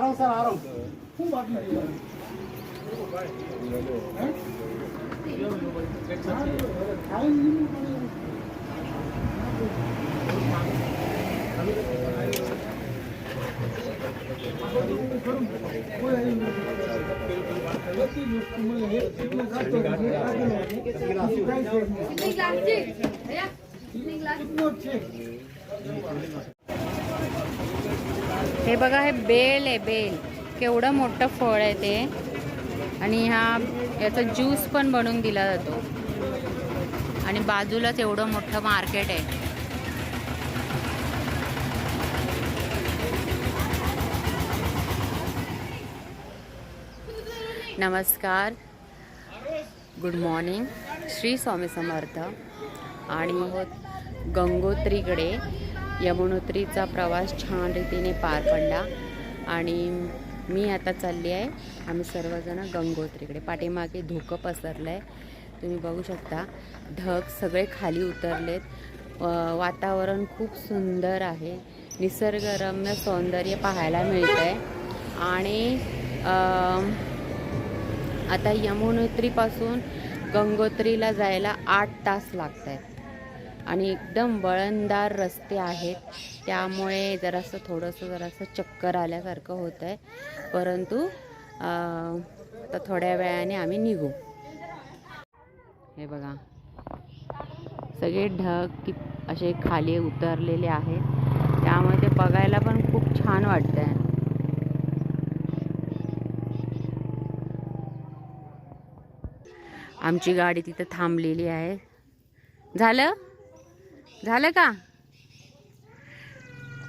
아랑 쌀 아랑 홍보 안 돼요. Mình làm gì? Thế á? Mình làm हे बघा हे बेल आहे बेल. केवढं मोठं फळ आहे ते. आणि ह्या याचा ज्यूस पण बनवून दिला जातो. आणि बाजूलाच एवढं मोठं मार्केट आहे. नमस्कार. Good morning Shri Swami Samarth. आणि गंगोत्रीकडे यमुनोत्रीचा प्रवास छान रीतीने पार पडला आणि मी आता चालली आहे. आम्ही सर्वजण गंगोत्रीकडे. पाठीमागे धुकं पसरलं आहे तुम्ही बघू शकता ढग सगळे खाली उतरलेत. वातावरण खूप सुंदर आहे. निसर्गरम्य सौंदर्य पाहायला मिळतं आहे आणि आता यमुनोत्रीपासून गंगोत्रीला जायला आठ तास लागत आहेत आणि एकदम वळणदार रस्ते आहेत. त्यामुळे जरासं थोडंसं जरासं चक्कर आल्यासारखं होतं आहे परंतु तर आता थोड्या वेळाने आम्ही निघू. हे बघा. सगळे ढग कि असे खाली उतरलेले आहेत. त्यामुळे ते बघायला पण खूप छान वाटतं आहे आमची गाडी तिथं थांबलेली आहे. झालं? झालं का?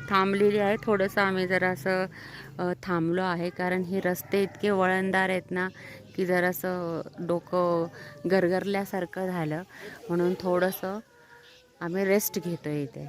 थांबलेली आहे थोडंसं आम्ही जरासं थांबलो आहे कारण हे रस्ते इतके वळणदार आहेत ना की जरासं डोकं गरगरल्यासारखं झालं. म्हणून थोडंसं आम्ही रेस्ट घेतो इथे.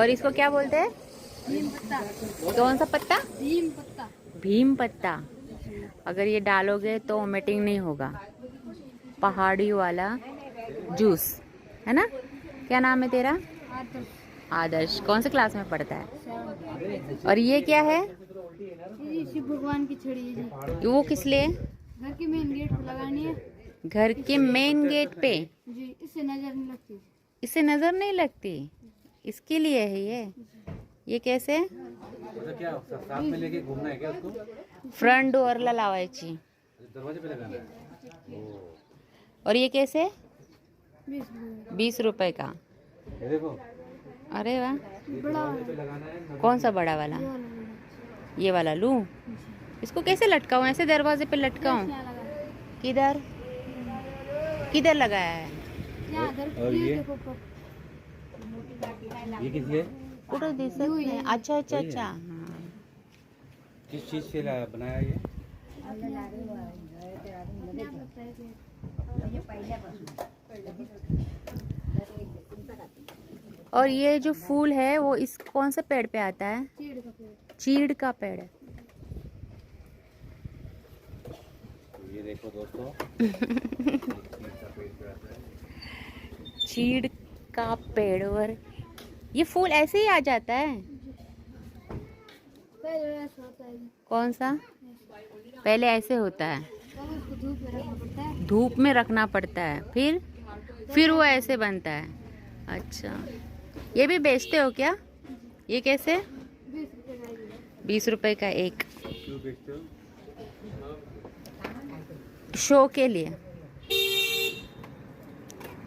और इसको क्या बोलते हैं? कौन सा पत्ता? भीम पत्ता। भीम पत्ता अगर ये डालोगे तो वोमिटिंग नहीं होगा। पहाड़ी वाला जूस है ना? क्या नाम है तेरा? आदर्श। कौन से क्लास में पढ़ता है? और ये क्या है? शिव भगवान की छड़ी है वो किस लिए? घर के मेन गेट पर लगानी है घर के मेन गेट पे। जी इससे नज़र नहीं लगती। इससे नज़र नहीं लगती? इसके लिए है ये। ये कैसे? मतलब क्या साथ में लेके घूमना है क्या उसको? फ्रंट डोअरला लावायची। दरवाजे पे लगाना है। और ये कैसे? बीस रुपए। बीस रुपए का। ये देखो। अरे वाह। बड़ा। पे लगाना है कौन सा बड़ा वाला? ये वाला बड़ा। ये वाला लूं? इसको कैसे लटकाऊं? ऐसे दरवाजे पे लटकाऊं? यहाँ लगा है। किधर? किधर लगाया है? यहाँ घर और ये? ये किस लिए कुठं दिसत नाही अच्छा अच्छा अच्छा। हाँ. किस चीज़ से बनाया ये? है और ये जो फूल है वो इस कौन से पेड़ पे आता है? चीड़ का पेड़ चीड़ का पेड़। ये देखो दोस्तों। चीड़ का पेड़। और ये फूल ऐसे ही आ जाता है। कौन सा? पहले ऐसे होता है। धूप में रखना पड़ता है। फिर? फिर वो ऐसे बनता है। अच्छा। ये भी बेचते हो क्या? ये कैसे? बीस रुपए का एक। शो के लिए।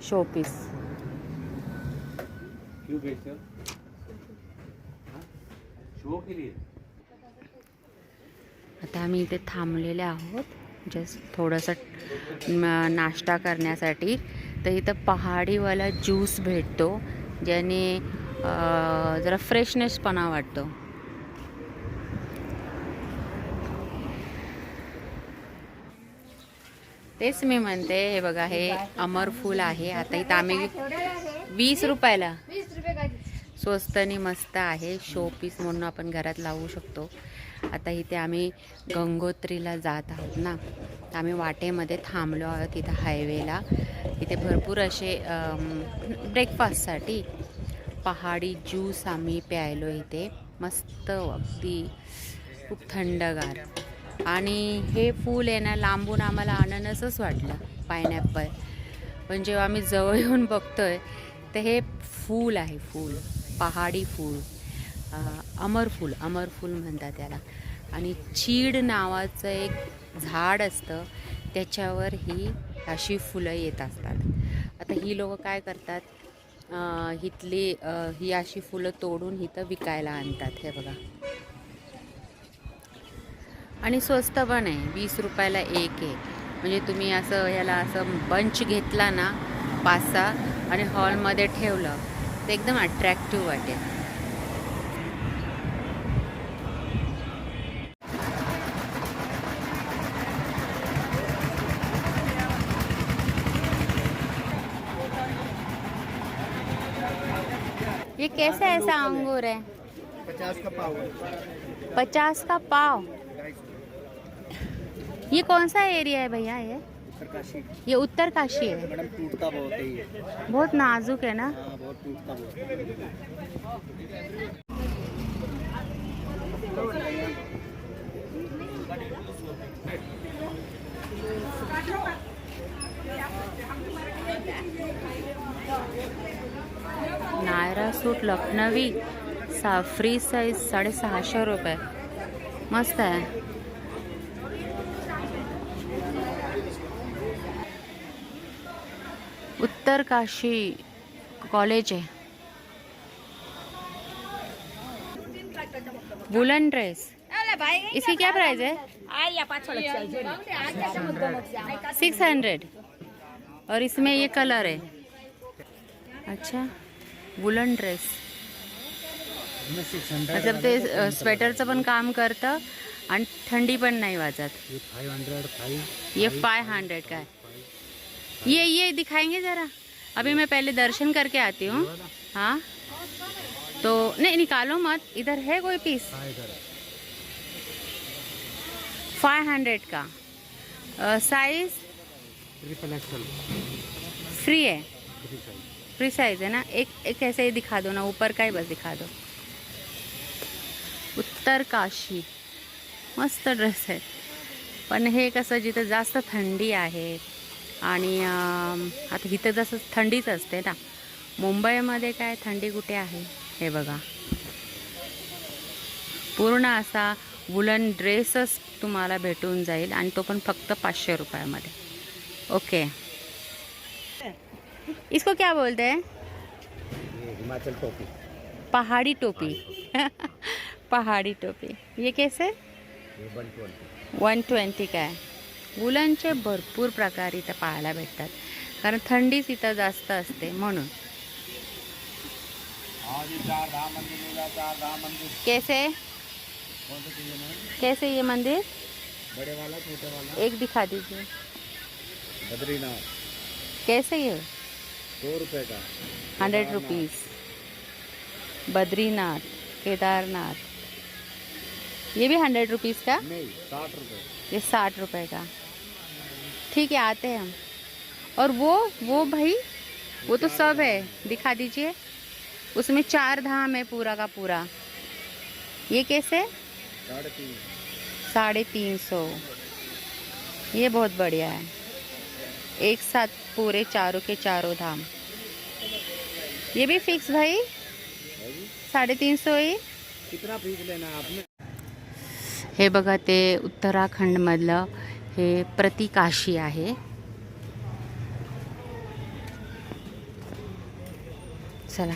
Showpiece. क्यों बेचते हो? शो के लिए? आता आम्ही इथे थांबलेले आहोत. जस्ट थोडंसं नाश्ता करण्यासाठी. तर इथं पहाडीवाला ज्यूस भेटतो ज्याने जरा फ्रेशनेसपणा वाटतो. तेच मी म्हणते हे बघा हे अमरफूल आहे. आता इथं आम्ही वीस रुपयाला. स्वस्त आणि मस्त आहे शो पीस म्हणून आपण घरात लावू शकतो. आता इथे आम्ही गंगोत्रीला जात आहोत ना. तर आम्ही वाटेमध्ये थांबलो आहोत इथं हायवेला इथे भरपूर असे ब्रेकफास्टसाठी पहाडी ज्यूस आम्ही प्यायलो इथे. मस्त अगदी खूप थंडगार. आणि हे फूल आहे ना लांबून आम्हाला अननसच वाटलं पायनॅपल पण जेव्हा आम्ही जवळ येऊन बघतोय तर हे फूल आहे फूल. पहाडी फूल. अमरफूल अमर फूल अमर फूल म्हणतात त्याला आणि चीड नावाचं एक झाड असतं त्याच्यावर ही अशी फुलं येत असतात. आता ही लोक काय करतात? हिथली ही अशी फुलं तोडून इथं विकायला आणतात हे बघा. आणि स्वस्त पण आहे वीस रुपयाला एक आहे म्हणजे तुम्ही असं ह्याला असं बंच घेतला ना पाच सहा आणि हॉलमध्ये ठेवलं तर एकदम अट्रॅक्टिव्ह वाटेल. ये कैसे ऐसा अंगूर है? पचास का पाव पचास का पाव? ये कौन सा एरिया है भैया ये? ये उत्तरकाशी है। मैडम टूटता बहुत है ये। बहुत नाजुक है ना? हाँ बहुत टूटता बहुत। नायरा सूट लखनवी सा फ्री साईज साडेसहाशे रुपये मस्त आहे उत्तर काशी कॉलेज है वुलन ड्रेस. इसकी क्या प्राइस है सिक्स हंड्रेड और इसमें ये कलर है. अच्छा वुलन ड्रेस. मतलब ते स्वेटरचं पण काम करतं आणि थंडी पण नाही वाजत. ये फाइव हंड्रेड फाइव ये का है ये ये दिखाएँगे ज़रा। अभी मैं पहले दर्शन करके आती हूँ। हाँ। तो नहीं निकालो मत। इधर है कोई पीस फाइव हंड्रेड का। साइज़ फ्री है? फ्री साइज़ है ना? एक एक ऐसे ही दिखा दो ना ऊपर का ही बस दिखा दो। उत्तर काशी मस्त ड्रेस आहे पण हे कसं जिथं जास्त थंडी आहे। आणि आता इथं जसं थंडीच असते ना मुंबईमध्ये काय थंडी कुठे आहे? हे बघा. पूर्ण असा वुलन ड्रेसच तुम्हाला भेटून जाईल आणि तो पण फक्त पाचशे रुपयामध्ये. ओके. इसको क्या बोलते? हैं हिमाचल टोपी. पहाड़ी टोपी. पहाड़ी टोपी. ये कैसे? One twenty. का आहे वुलनचे भरपूर प्रकार इथं पाहायला भेटतात. कारण थंडीच इथं जास्त असते म्हणून. कैसे? कैसे ये मंदिर? बड़े वाला छोटे वाला एक दिखा दीजिए। बद्रीनाथ कैसे ये? सौ रुपये का हंड्रेड रुपीज़ बद्रीनाथ केदारनाथ. ये भी हंड्रेड रुपीज़ का? नहीं साठ रुपये ये साठ रुपए का। ठीक है आते हैं हम। और वो वो भाई वो तो सब है दिखा दीजिए। उसमें चार धाम है पूरा का पूरा। ये कैसे? साढ़े तीन साढ़े तीन सौ। ये बहुत बढ़िया है। एक साथ पूरे चारों के चारों धाम। ये भी फिक्स भाई? साढ़े तीन सौ ही? कितना पीस लेना है आपने? हे बघा ते उत्तराखंडमधलं हे प्रतिकाशी आहे. चला.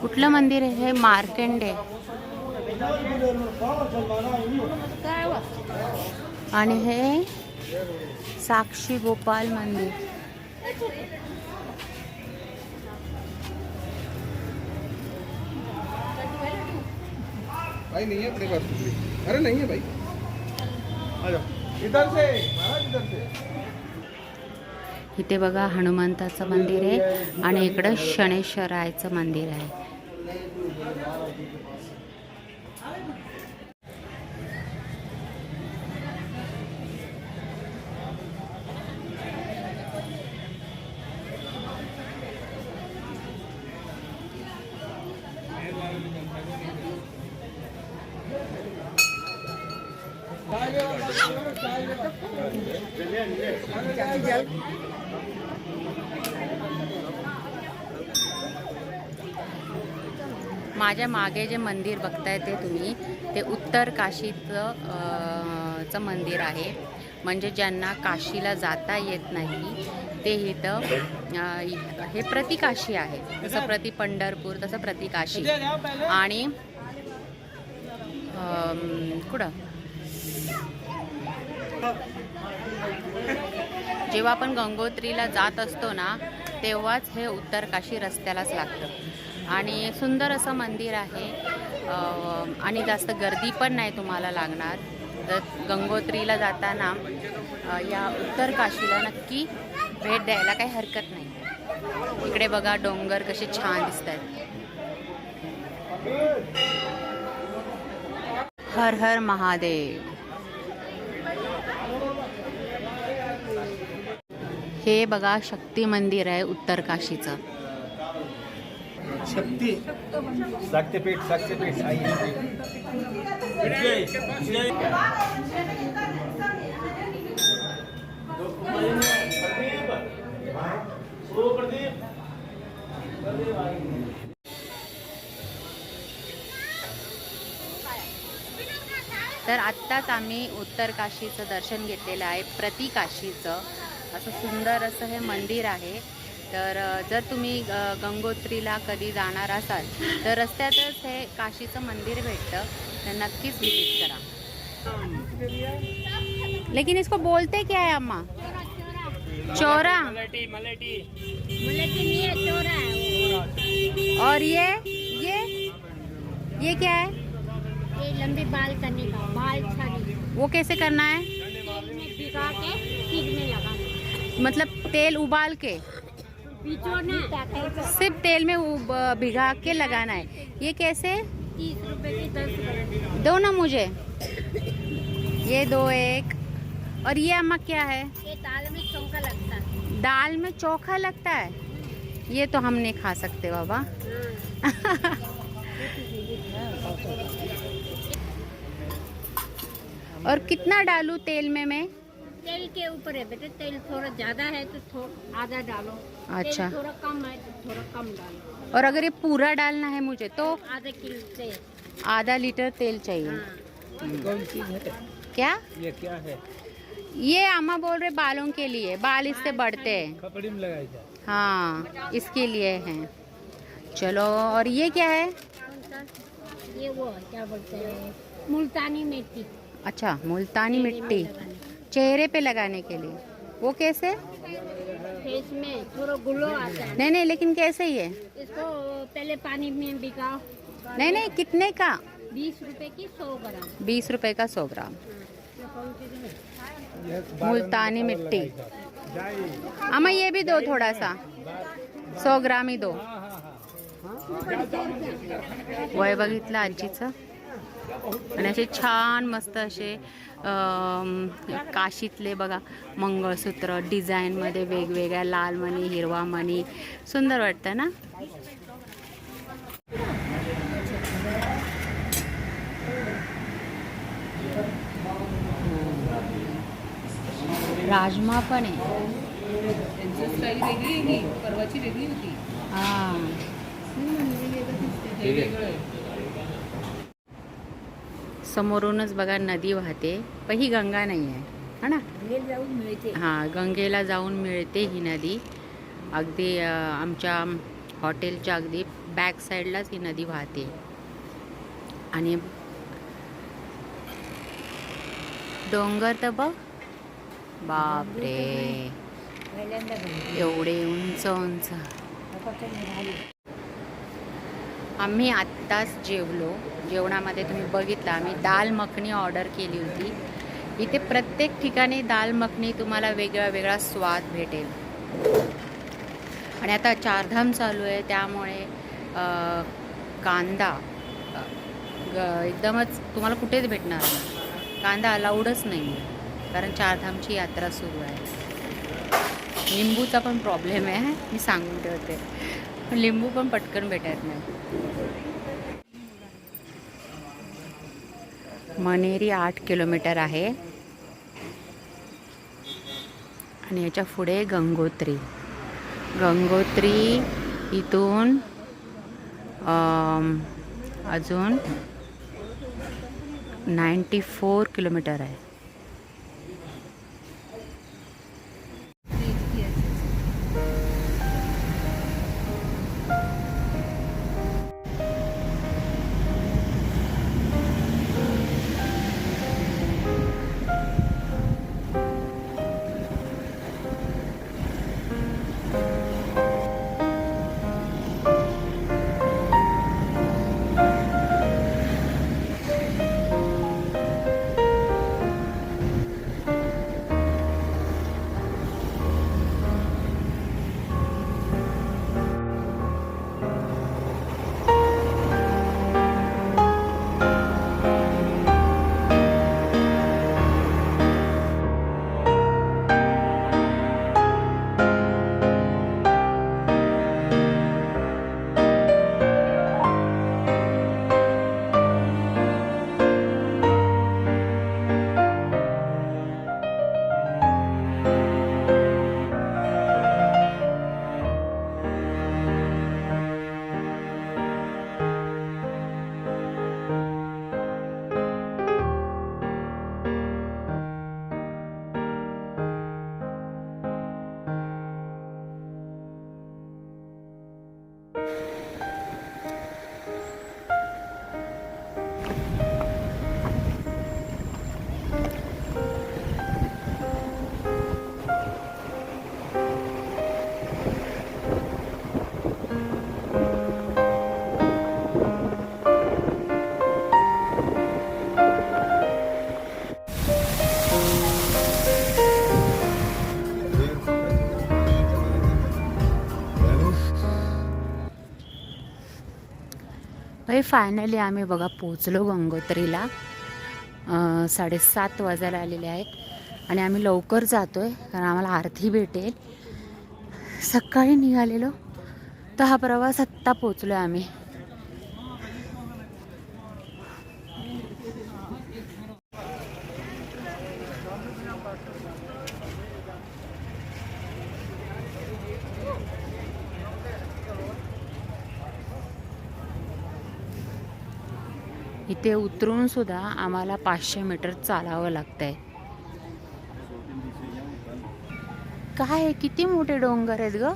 कुठलं मंदिर आहे? हे मार्कंडे. आणि हे साक्षी गोपाल मंदिर. भाई नहीं है अपने पास कुछ भी। अरे नहीं है भाई। आ जाओ। इधर से महाराज इधर से। इथे बघा हनुमंताचं मंदिर आहे आणि इकडं शनेश्वरायचं मंदिर आहे. माझ्या मागे जे मंदिर बघताय ते तुम्ही ते उत्तर काशीचं चं मंदिर आहे. म्हणजे ज्यांना काशीला जाता येत नाही ते इथं हे प्रतिकाशी आहे. जसं प्रति पंढरपूर तसं प्रतिकाशी आणि कुठं? जेव्हा आपण गंगोत्रीला जात असतो ना तेव्हाच हे उत्तर काशी रस्त्यालाच लागतं. आणि सुंदर असं मंदिर आहे. आणि जास्त गर्दी पण नाही तुम्हाला लागणार. तर गंगोत्रीला जाताना या उत्तर काशीला नक्की भेट द्यायला काही हरकत नाही. इकडे बघा डोंगर कसे छान दिसत आहेत हर हर महादेव. हे बघा शक्ती मंदिर आहे उत्तर काशीचं. शक्ति. शक्तिपीठ शक्तिपीठ आइए तर आत्ताच आम्ही उत्तर काशीचं दर्शन घेतलेलं आहे प्रतिकाशीचं असं सुंदर असं हे मंदिर आहे. तर जर तुम्ही गंगोत्रीला कधी जाणार असाल तर रस्त्यातच हे काशीचं मंदिर भेटतं. तर नक्कीच विजिट करा. लेकिन इसको बोलते क्या है अम्मा? चोरा. और ये ये ये क्या है? ये लंबी बाल करने का बाल छानी वो कैसे करना है? तेल में भिगा के सिर में लगाना मतलब तेल उबाल के? सिर्फ़ तेल में भिगा के लगाना है। ये कैसे? तीस रुपए की दस दो ना मुझे। ये दो एक। और ये अम्मा क्या है? ये दाल में चौका लगता है दाल में चोखा लगता है। ये तो हम नहीं खा सकते बाबा। और कितना डालू तेल में मैं? तेल के ऊपर है बेटे, तेल थोड़ा ज़्यादा है तो थोड़ा आधा डालो। अच्छा। थोड़ा कम है थोड़ा कम डालो। और अगर ये पूरा डालना है मुझे तो आधा किलो तेल। आधा लीटर तेल चाहिए। हाँ। कौन चीज़ है? क्या? ये क्या है? ये अम्मा बोल रहे बालों के लिए बाल इससे बढ़ते हैं। कपड़े में लगाई जाए। हाँ इसके लिए हैं। चलो और ये क्या है? ये वो क्या बोलते हैं? मुल्तानी मिट्टी। अच्छा मुल्तानी मिट्टी। चेहरे पे लगाने के लिए। वो कैसे? फेस में थोड़ा ग्लो आता है। नहीं नहीं लेकिन कैसे ये? इसको पहले पानी में भिगाओ। नहीं नहीं कितने का? बीस रुपए की सौ ग्राम। बीस रुपए का सौ ग्राम। ये कौन सी है? मुल्तानी मिट्टी अम्मा ये भी दो थोड़ा सा। सौ ग्राम ही दो। वय बघितलं आजीचं. आणि असे छान मस्त असे अम, काशीतले बघा मंगळसूत्र डिझाईनमध्ये वेगवेगळ्या लाल मणी हिरवा मणी. सुंदर वाटतं ना? राजमा पण आहे. वेगळी आहे ही परवाची वेगळी होती. हां. समोरूनच बघा नदी वाहते पण ही गंगा नाही आहे हा ना? जाऊन मिळते. हां गंगेला जाऊन मिळते ही नदी. अगदी आमच्या हॉटेलच्या अगदी बॅक साईडलाच ही नदी वाहते. आणि डोंगर तर बघ. बापरे. एवढे उंच उंच. आम्ही आत्ताच जेवलो. जेवणामध्ये तुम्ही बघितलं आम्ही दाल मखनी ऑर्डर केली होती. इथे प्रत्येक ठिकाणी दाल मखनी तुम्हाला वेगळा वेगळा स्वाद भेटेल. आणि आता चारधाम चालू आहे त्यामुळे कांदा ग- एकदमच तुम्हाला कुठेच भेटणार नाही. कांदा अलाउडच नाही आहे कारण चारधामची यात्रा सुरू आहे. लिंबूचा पण प्रॉब्लेम आहे मी सांगून ठेवते. पण लिंबू पण पटकन भेटत नाही. मनेरी आठ किलोमीटर आहे. आणि याच्यापुढे गंगोत्री. गंगोत्री इथून अजून नाईंटी फोर किलोमीटर आहे. म्हणजे हे फायनली आम्ही बघा पोचलो गंगोत्रीला. साडेसात वाजायला आलेले आहेत. आणि आम्ही लवकर जातो आहे कारण आम्हाला आरती भेटेल. सकाळी निघालेलो. तर हा प्रवास आत्ता पोचलो आहे आम्ही. इथे उतरून सुद्धा आम्हाला पाचशे मीटर चालावं लागतंय. काय किती मोठे डोंगर आहेत ग?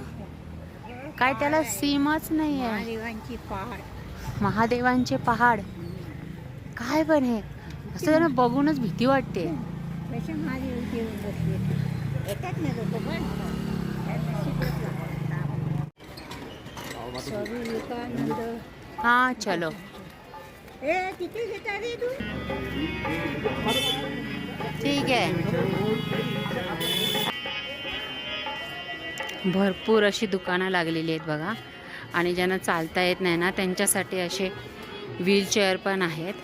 काय त्याला सीमाच नाही आहे महादेवांची पहाड. महादेवांचे पहाड. काय पण हे? असं त्यांना बघूनच भीती वाटते. हा चलो. तू ठीक आहे. भरपूर अशी दुकानं लागलेली आहेत बघा. आणि ज्यांना चालता येत नाही ना त्यांच्यासाठी असे व्हीलचेअर पण आहेत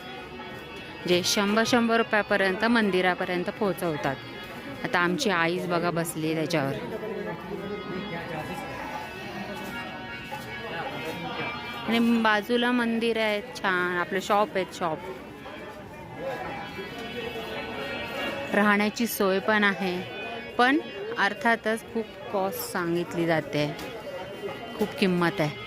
जे शंभर शंभर रुपयापर्यंत मंदिरापर्यंत पोहोचवतात. आता आमची आईच बघा बसली आहे त्याच्यावर. आणि बाजूला मंदिर आहेत छान. आपलं शॉप आहेत शॉप राहण्याची सोय पण आहे. पण अर्थातच खूप कॉस्ट सांगितली जाते. खूप किंमत आहे.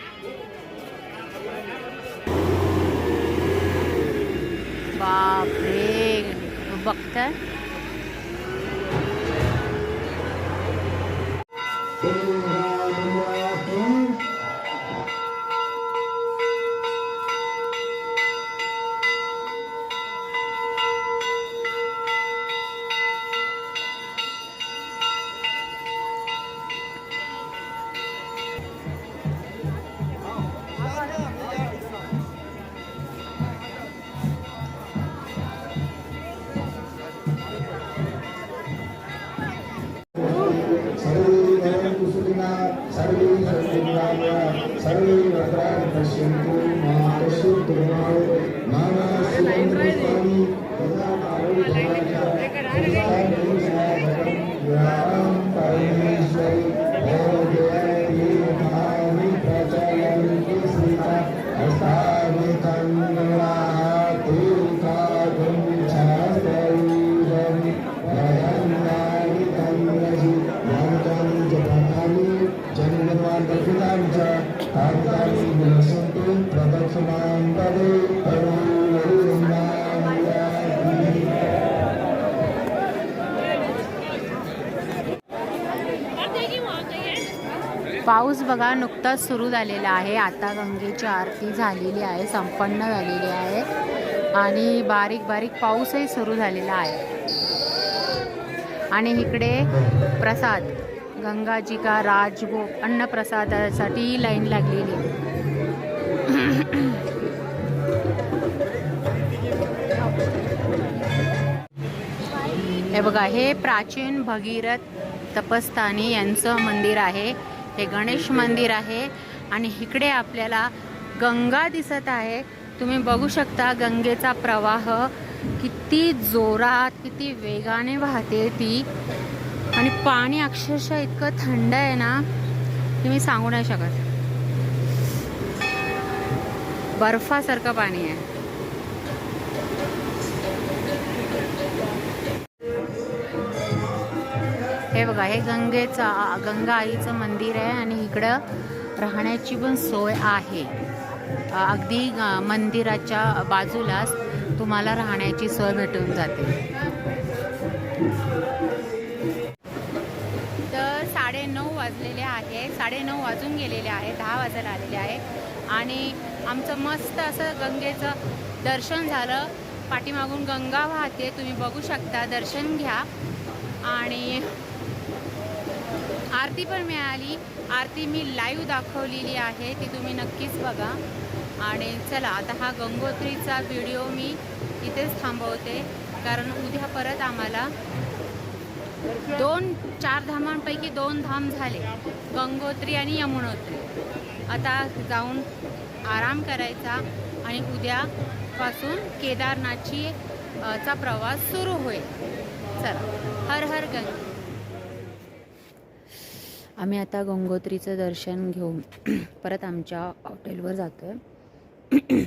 बापरे! बघताय? भद्राणि पश्यन्तु मा कश्चित् दुर्मयो मा नास्ति दुष्टानि तथा परमेश्वरी भगवती महानि प्रचलन्ति सीता हस्तानि कङ्गणाः तीर्थागुं छास्तैवं भजन्नानि कङ्गसि पाऊस बघा नुकताच सुरू झालेला आहे. आता गंगेची आरती झालेली आहे संपन्न झालेली आहे. आणि बारीक बारीक पाऊसही सुरू झालेला आहे. आणि इकडे प्रसाद गंगाजी का राजभोग अन्नप्रसादासाठी लाईन लागलेली हे बघा हे प्राचीन भगीरथ तपस्थानी यांचं मंदिर आहे. हे गणेश मंदिर आहे आणि इकडे आपल्याला गंगा दिसत आहे. तुम्ही बघू शकता गंगेचा प्रवाह किती जोरात किती वेगाने वाहते ती. आणि पाणी अक्षरशः इतकं थंड आहे ना तुम्ही सांगू नाही शकत. बर्फासारखं पाणी आहे. हे बघा हे गंगेचं गंगा आईचं मंदिर आहे आणि इकडं राहण्याची पण सोय आहे. अगदी मंदिराच्या बाजूलाच तुम्हाला राहण्याची सोय भेटून जाते. तर साडेनऊ वाजलेले आहे साडेनऊ वाजून गेलेले आहे दहा वाजायला आलेले आहे. आणि आमचं मस्त असं गंगेचं दर्शन झालं. पाठीमागून गंगा वाहते तुम्ही बघू शकता दर्शन घ्या. आणि आरती पण मिळाली. आरती मी लाईव्ह दाखवलेली आहे ती तुम्ही नक्कीच बघा. आणि चला आता हा गंगोत्रीचा व्हिडिओ मी इथेच थांबवते. कारण उद्या परत आम्हाला दोन चार धामांपैकी दोन धाम झाले. गंगोत्री आणि यमुनोत्री. आता जाऊन आराम करायचा आणि उद्यापासून केदारनाथची चा प्रवास सुरू होईल. चला हर हर गंगे. आम्ही आता गंगोत्रीचं दर्शन घेऊन परत आमच्या हॉटेलवर जातो आहे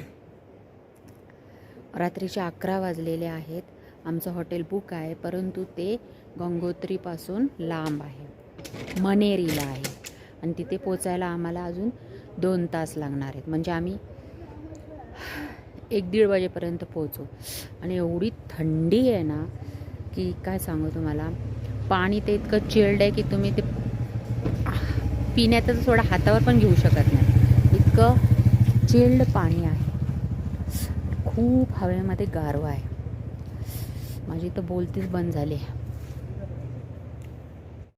रात्रीचे अकरा वाजलेले आहेत. आमचं हॉटेल बुक आहे परंतु ते गंगोत्रीपासून लांब आहे. मनेरीला आहे. आणि तिथे पोचायला आम्हाला अजून दोन तास लागणार आहेत. म्हणजे आम्ही एक दीड वाजेपर्यंत पोहोचू आणि एवढी थंडी आहे ना की काय सांगू तुम्हाला? पाणी ते इतकं चिल्ड आहे की तुम्ही ते पिण्याचं थोडा हातावर पण घेऊ शकत नाही. इतकं चिल्ड पाणी आहे. खूप हवेमध्ये गारवा आहे. माझी तर बोलतीच बंद झाली आहे.